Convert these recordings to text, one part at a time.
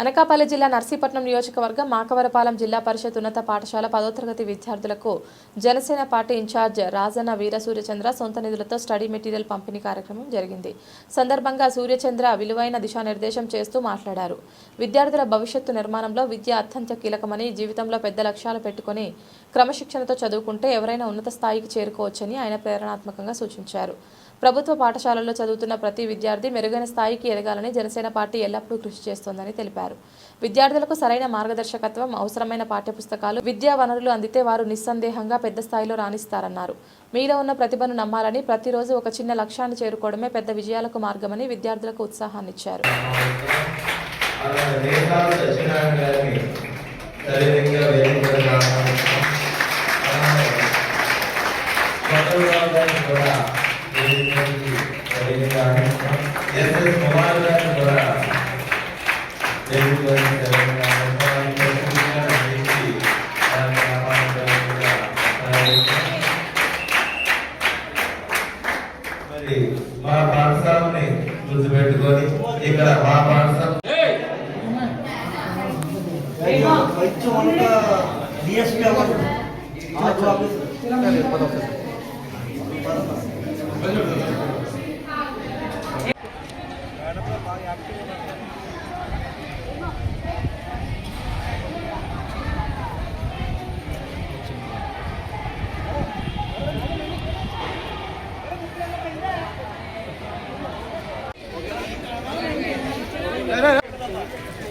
అనకాపల్లి జిల్లా నర్సీపట్నం నియోజకవర్గం మాకవరపాలెం జిల్లా పరిషత్ ఉన్నత పాఠశాల పదో తరగతి విద్యార్థులకు జనసేన పార్టీ ఇన్ఛార్జ్ రాజన్న వీర సూర్యచంద్ర సొంత నిధులతో స్టడీ మెటీరియల్ పంపిణీ కార్యక్రమం జరిగింది. సందర్భంగా సూర్యచంద్ర విలువైన దిశానిర్దేశం చేస్తూ మాట్లాడారు. విద్యార్థుల భవిష్యత్తు నిర్మాణంలో విద్య అత్యంత కీలకమని జీవితంలో పెద్ద లక్ష్యాలు పెట్టుకుని క్రమశిక్షణతో చదువుకుంటే ఎవరైనా ఉన్నత స్థాయికి చేరుకోవచ్చని ఆయన ప్రేరణాత్మకంగా సూచించారు. ప్రభుత్వ పాఠశాలల్లో చదువుతున్న ప్రతి విద్యార్థి మెరుగైన స్థాయికి ఎదగాలని జనసేన పార్టీ ఎల్లప్పుడూ కృషి చేస్తోందని తెలిపారు. విద్యార్థులకు సరైన మార్గదర్శకత్వం అవసరమైన పాఠ్యపుస్తకాలు విద్యా వనరులు అందితే వారు నిస్సందేహంగా పెద్ద స్థాయిలో రాణిస్తారన్నారు. మీలో ఉన్న ప్రతిభను నమ్మాలని ప్రతిరోజు ఒక చిన్న లక్ష్యాన్ని చేరుకోవడమే పెద్ద విజయాలకు మార్గమని విద్యార్థులకు ఉత్సాహాన్నిచ్చారు. మా పాఠశాలని గుర్తుపెట్టుకొని ఇక్కడ మా పాఠశాల వైద్యం అంతా డిఎస్పీ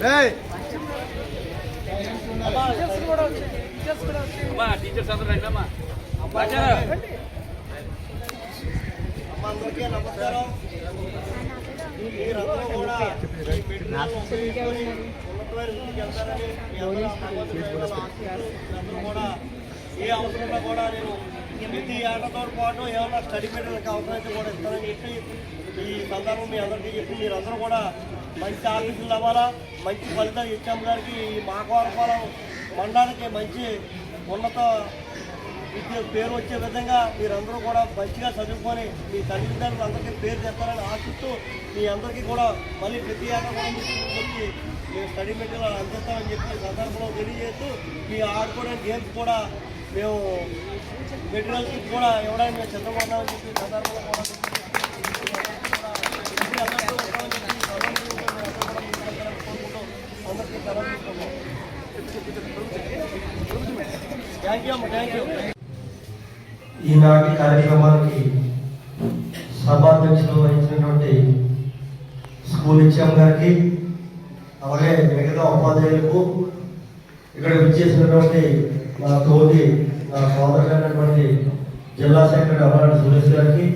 ఆర్డర్ ఆఫీసర్ అమ్మ అందరికీ నమస్కారం మీరందరూ కూడా అందరూ ఏ అవసరంలో కూడా నేను ప్రతి ఆటతో పాటు ఏమన్నా స్టడీ మెటీరియల్కి అవసరమైతే కూడా ఇస్తానని చెప్పి ఈ సందర్భం మీ అందరికీ చెప్పి మీరందరూ కూడా మంచి ఆఫీసులు అవ్వాలా మంచి ఫలితం ఇచ్చాం గారికి ఈ మాకవరపాలెం మండలానికి మంచి ఉన్నత విద్య పేరు వచ్చే విధంగా మీరందరూ కూడా మంచిగా చదువుకొని మీ తల్లిదండ్రులు అందరికీ పేరు చెప్పాలని ఆశిస్తూ మీ అందరికీ కూడా మళ్ళీ ప్రతి ఏటా కూడా వచ్చి మేము స్టడీ మెటీరియల్ అందిస్తామని చెప్పి సందర్భంలో తెలియజేస్తూ మీ ఆడుకోవడానికి గేమ్స్ కూడా మేము మెటీరియల్స్ కూడా ఇవ్వడానికి మేము సిద్ధపడతామని చెప్పి సందర్భంలో కూడా మీ అందరితో ఉంటామని చెప్పి ఈ సందర్భంలో మీ అందరూ కూడా ముందుకు వెళ్తారని కోరుకుంటూ అందరికీ సెలవు తీసుకుంటాం థ్యాంక్ యూ అమ్మ థ్యాంక్ యూ ఈనాటి కార్యక్రమానికి సభాధ్యక్షులు వహించినటువంటి స్కూల్ ఇచ్చాం గారికి అలాగే మిగతా ఉపాధ్యాయులకు ఇక్కడ విచ్చేసినటువంటి నా తోటి నా సోదరులైనటువంటి జిల్లా సెక్రటరీ అమరాడు సురేష్ గారికి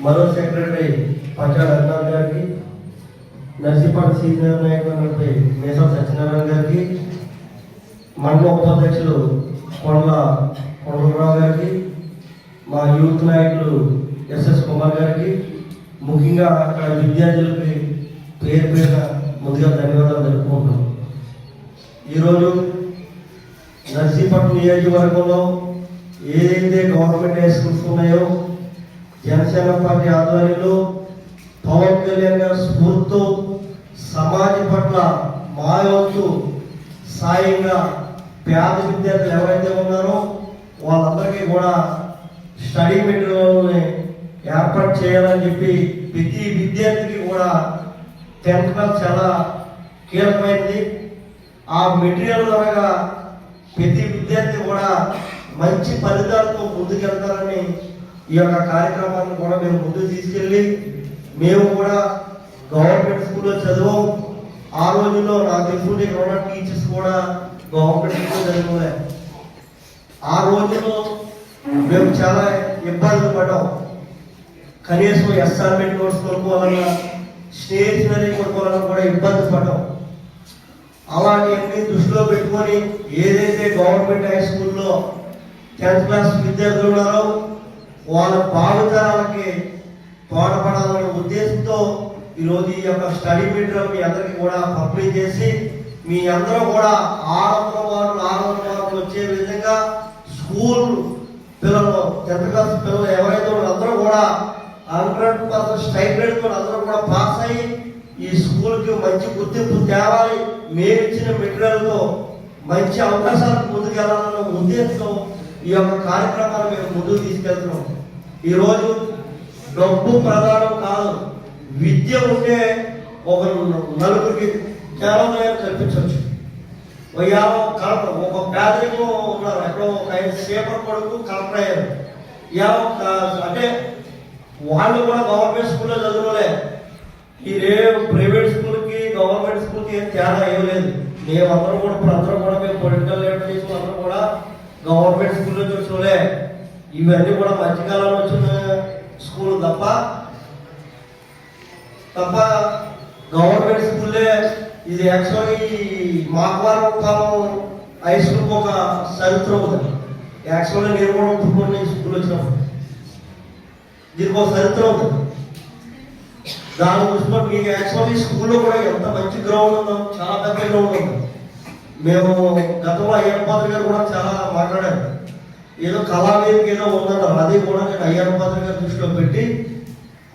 మరో సెక్రటరీ పంచాడు రఘునాథ్ గారికి నర్సీపట్నం సీనియర్ నాయకులైనటువంటి మేసం సత్యనారాయణ గారికి మండల ఉపాధ్యక్షులు కొండల కొండలరావు గారికి మా యూత్ నాయకులు ఎస్ఎస్ కుమార్ గారికి ముఖ్యంగా అక్కడ విద్యార్థులకి పేరు పేరున ముందుగా ధన్యవాదాలు తెలుపుకుంటున్నాం. ఈరోజు నర్సీపట్నం నియోజకవర్గంలో ఏదైతే గవర్నమెంట్ హై స్కూల్స్ ఉన్నాయో జనసేన పార్టీ ఆధ్వర్యంలో పవన్ కళ్యాణ్ గారి స్ఫూర్తితో సమాజం పట్ల మా వంతు సాయంగా పేద విద్యార్థులు ఎవరైతే ఉన్నారో వాళ్ళందరికీ కూడా స్టడీ మెటీరియల్ని ఏర్పాటు చేయాలని చెప్పి ప్రతి విద్యార్థికి కూడా టెన్త్ క్లాస్ చాలా కీలకమైంది ఆ మెటీరియల్ ద్వారా ప్రతి విద్యార్థి కూడా మంచి ఫలితాలతో ముందుకెళ్తారని ఈ యొక్క కార్యక్రమాన్ని కూడా మేము ముందుకు తీసుకెళ్ళి మేము కూడా గవర్నమెంట్ స్కూల్లో చదివాం ఆ రోజుల్లో నాకు తెలుసు ఇక్కడ ఉన్న టీచర్స్ కూడా గవర్నమెంట్ స్కూల్లో చదివే ఆ రోజుల్లో మేము చాలా ఇబ్బందులు పడ్డాం. కనీసం అసైన్మెంట్ నోట్స్ కొనుక్కోవాలన్నా స్టేషనరీ కొనుక్కోవాలన్నా కూడా ఇబ్బంది పడ్డాం. అలాంటివన్నీ దృష్టిలో పెట్టుకొని ఏదైతే గవర్నమెంట్ హై స్కూల్లో టెన్త్ క్లాస్ విద్యార్థులు ఉన్నారో వాళ్ళ భావితరాలకి తోడపడాలనే ఉద్దేశంతో ఈరోజు ఈ యొక్క స్టడీ మెటీరియల్ మీ అందరికీ కూడా పంపిణీ చేసి మీ అందరూ కూడా ఆరు వారు మార్కులు ఆరు మార్కులు వచ్చే విధంగా స్కూల్ పిల్లలు టెన్త్ క్లాస్ పిల్లలు ఎవరైతే అందరూ కూడా హండ్రెడ్ పర్సెంట్ స్టైగ్రేడ్ అందరూ కూడా పాస్ అయ్యి ఈ స్కూల్కి మంచి గుర్తింపు తేవాలి. మేము ఇచ్చిన మెటీరియల్తో మంచి అవకాశాలు ముందుకెళ్ళాలన్న ఉద్దేశంతో ఈ యొక్క కార్యక్రమాన్ని మేము ముందుకు తీసుకెళ్తున్నాం. ఈరోజు డబ్బు ప్రధానం కాదు. విద్య ఉంటే ఒక నలుగురికి కేవలం కల్పించవచ్చు. యాభై కలప ఒక పేదరికం ఉన్నారు. ఎక్కడో ఒక ఐదు సేపర్ కొడుకు కలెక్టర్ అయ్యారు యాభై అంటే వాళ్ళు కూడా గవర్నమెంట్ స్కూల్లో చదవలే ఈ రే ప్రైవేట్ స్కూల్కి గవర్నమెంట్ స్కూల్కి ఏం తేడా ఇవ్వలేదు మేమందరం కూడా ఇప్పుడు అందరం కూడా మేము పొలిటికల్ లీడర్ చేసిన అందరం కూడా గవర్నమెంట్ స్కూల్లో చూసుకోలే. ఇవన్నీ కూడా మధ్యకాలంలో వచ్చిన స్కూల్ తప్ప తప్ప గవర్నమెంట్ స్కూల్లే ఇది యాక్చువల్లీ మాకవరం కాలం హై స్కూల్కి ఒక చరిత్ర ఉంది యాక్చువల్గా నేను కూడా ఒప్పుకోండి స్కూల్ వచ్చినప్పుడు దీనికి ఒక చరిత్ర ఉంది దాని చూసినప్పుడు మీకు యాక్చువల్లీ స్కూల్లో కూడా ఎంత మంచి గ్రౌండ్ ఉందో చాలా పెద్ద గ్రౌండ్ ఉంది. మేము గతంలో అయ్యన్న పాత్ర గారు కూడా చాలా మాట్లాడారు. ఏదో కళావేదిక ఏదో ఉందన్నారు. అది కూడా నేను అయ్యన్న పాత్ర గారి దృష్టిలో పెట్టి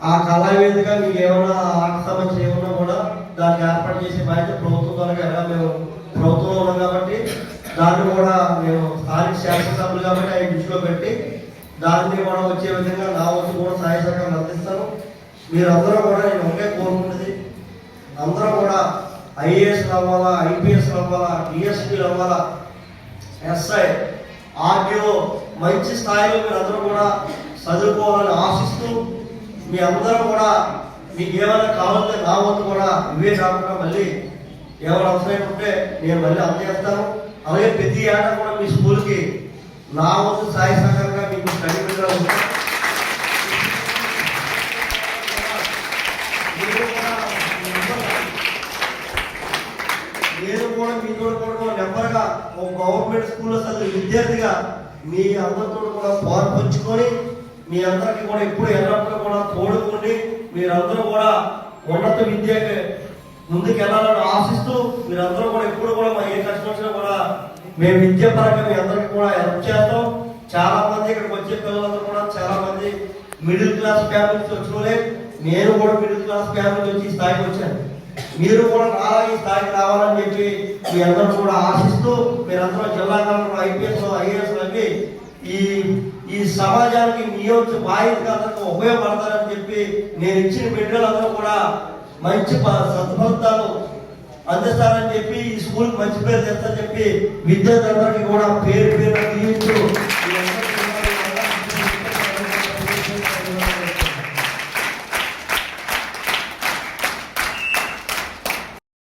ఆ కళావేదిక మీకు ఏమైనా ఆట సమస్య ఏమన్నా కూడా దాన్ని ఏర్పాటు చేసే బాధ్యత ప్రభుత్వం ద్వారా ఎలా మేము ప్రభుత్వంలో ఉన్నాం కాబట్టి దాన్ని కూడా మేము స్థానిక శాసనసభ్యులు కాబట్టి ఆయన దృష్టిలో పెట్టి దాన్ని కూడా వచ్చే విధంగా నా వంతు కూడా సహాయ సహకారం అందిస్తాను. మీరందరూ కూడా నేను ఒకే కోరుకున్నది అందరూ కూడా ఐఏఎస్ అవ్వాలా ఐపీఎస్ అవ్వాలా డిఎస్పీలు అవ్వాలా ఎస్ఐ ఆర్డీఓ మంచి స్థాయిలో మీరు అందరూ కూడా చదువుకోవాలని ఆశిస్తూ మీ అందరూ కూడా మీకు ఏమైనా కావాలంటే నా వంతు కూడా ఇవే కాకుండా మళ్ళీ ఏమైనా అవసరం ఉంటే నేను మళ్ళీ అందజేస్తాను. అలాగే ప్రతి ఏటా కూడా మీ స్కూల్కి నా వంతు సాయి సహకారంగా మీకు స్టడీ పెట్టాలి కూడా నేను కూడా మీతో కూడా నెంబర్గా ఒక గవర్నమెంట్ స్కూల్లో చదివే విద్యార్థిగా మీ అందరితో కూడా పాలు పంచుకొని మీ అందరికీ కూడా ఎప్పుడు ఎల్లప్పుడూ కూడా తోడుకుండి మీరందరూ కూడా ఉన్నత విద్యకి ముందుకు వెళ్ళాలని ఆశిస్తూ మీరందరూ కూడా ఎప్పుడు కూడా మా ఏ కష్టం వచ్చినా కూడా మేము విద్య పరంగా మీ అందరికీ కూడా హెల్ప్ చేస్తాం. చాలా మంది ఇక్కడికి వచ్చే పిల్లలందరూ కూడా చాలా మంది మిడిల్ క్లాస్ ఫ్యామిలీస్ వచ్చినోలే నేను కూడా మిడిల్ క్లాస్ ఫ్యామిలీ నుంచి ఈ స్థాయికి వచ్చాను. మీరు కూడా నాలా ఈ స్థాయికి రావాలని చెప్పి మీ అందరూ కూడా ఆశిస్తూ మీరందరూ జిల్లా కలెక్టర్ ఐపీఎస్ ఐఏఎస్ అవి ఈ ఈ సమాజానికి మీ యొక్క బాధ్యతగా అందరికీ ఉపయోగపడతారని చెప్పి నేను ఇచ్చిన బిడ్డలందరూ కూడా మంచి ప- సత్ఫలితాలు అందిస్తారని చెప్పి ఈ స్కూల్ మంచి పేరు తెస్తారని చెప్పి విద్యార్థులందరికీ కూడా పేరు పేరు తీయించు